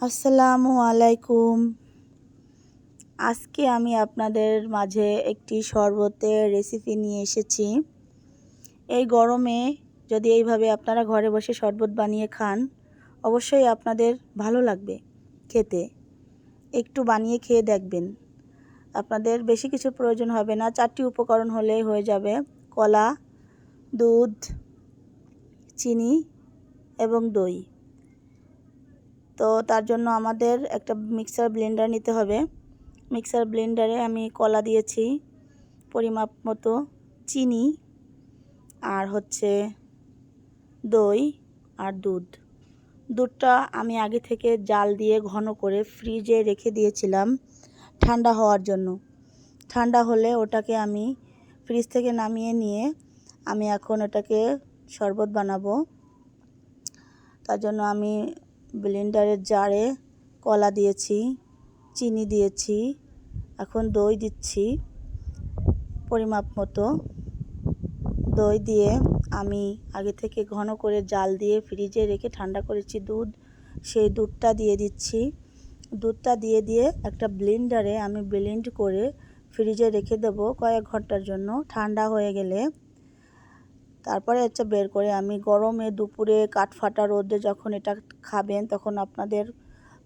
আসসালামু আলাইকুম। আজকে আমি আপনাদের মাঝে একটি শরবতের রেসিপি নিয়ে এসেছি। এই গরমে যদি এইভাবে আপনারা ঘরে বসে শরবত বানিয়ে খান, অবশ্যই আপনাদের ভালো লাগবে খেতে। একটু বানিয়ে খেয়ে দেখবেন। আপনাদের বেশি কিছু প্রয়োজন হবে না, চারটি উপকরণ হলেই হয়ে যাবে। কলা, দুধ, চিনি এবং দই। তো তার জন্য আমাদের একটা মিক্সার ব্লেন্ডার নিতে হবে। মিক্সার ব্লেন্ডারে আমি কলা দিয়েছি, পরিমাপ মতো, চিনি আর হচ্ছে দই আর দুধ। দুধটা আমি আগে থেকে জাল দিয়ে ঘন করে ফ্রিজে রেখে দিয়েছিলাম ঠান্ডা হওয়ার জন্য। ঠান্ডা হলে ওটাকে আমি ফ্রিজ থেকে নামিয়ে নিয়ে আমি এখন ওটাকে শরবত বানাবো। তার জন্য আমি ব্লেন্ডারের জারে কলা দিয়েছি, চিনি দিয়েছি, এখন দই দিচ্ছি, পরিমাপ মতো। দই দিয়ে আমি আগে থেকে ঘন করে জাল দিয়ে ফ্রিজে রেখে ঠান্ডা করেছি দুধ। সেই দুধটা দিয়ে দিচ্ছি। দুধটা দিয়ে দিয়ে একটা ব্লেন্ডারে আমি ব্লেন্ড করে ফ্রিজে রেখে দেবো কয়েক ঘণ্টার জন্য। ঠান্ডা হয়ে গেলে তারপরে হচ্ছে বের করে আমি গরমে দুপুরে কাঠফাটা রোদে যখন এটা খাবেন তখন আপনাদের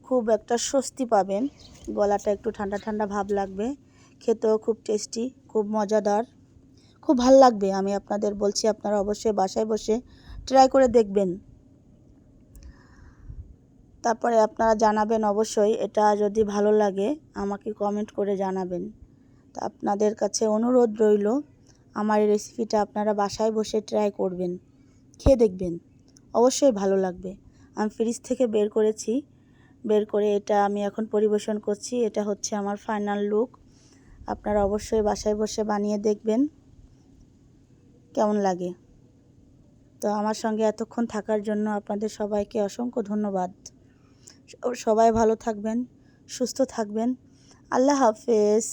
খুব একটা স্বস্তি পাবেন। গলাটা একটু ঠান্ডা ঠান্ডা ভাব লাগবে। খেতেও খুব টেস্টি, খুব মজাদার, খুব ভালো লাগবে। আমি আপনাদের বলছি, আপনারা অবশ্যই বাসায় বসে ট্রাই করে দেখবেন। তারপরে আপনারা জানাবেন অবশ্যই, এটা যদি ভালো লাগে, আমাকে কমেন্ট করে জানাবেন। তা আপনাদের কাছে অনুরোধ রইল আমার এই রেসিপিটা আপনারা বাসায় বসে ট্রাই করবেন, খেয়ে দেখবেন। অবশ্যই ভালো লাগবে। আমি ফ্রিজ থেকে বের করেছি, বের করে এটা আমি এখন পরিবেশন করছি। এটা হচ্ছে আমার ফাইনাল লুক আপনারা অবশ্যই বাসায় বসে বানিয়ে দেখবেন, কেমন লাগে। তো আমার সঙ্গে এতক্ষণ থাকার জন্য আপনাদের সবাইকে অসংখ্য ধন্যবাদ। সবাই ভালো থাকবেন, সুস্থ থাকবেন। আল্লাহ হাফেজ।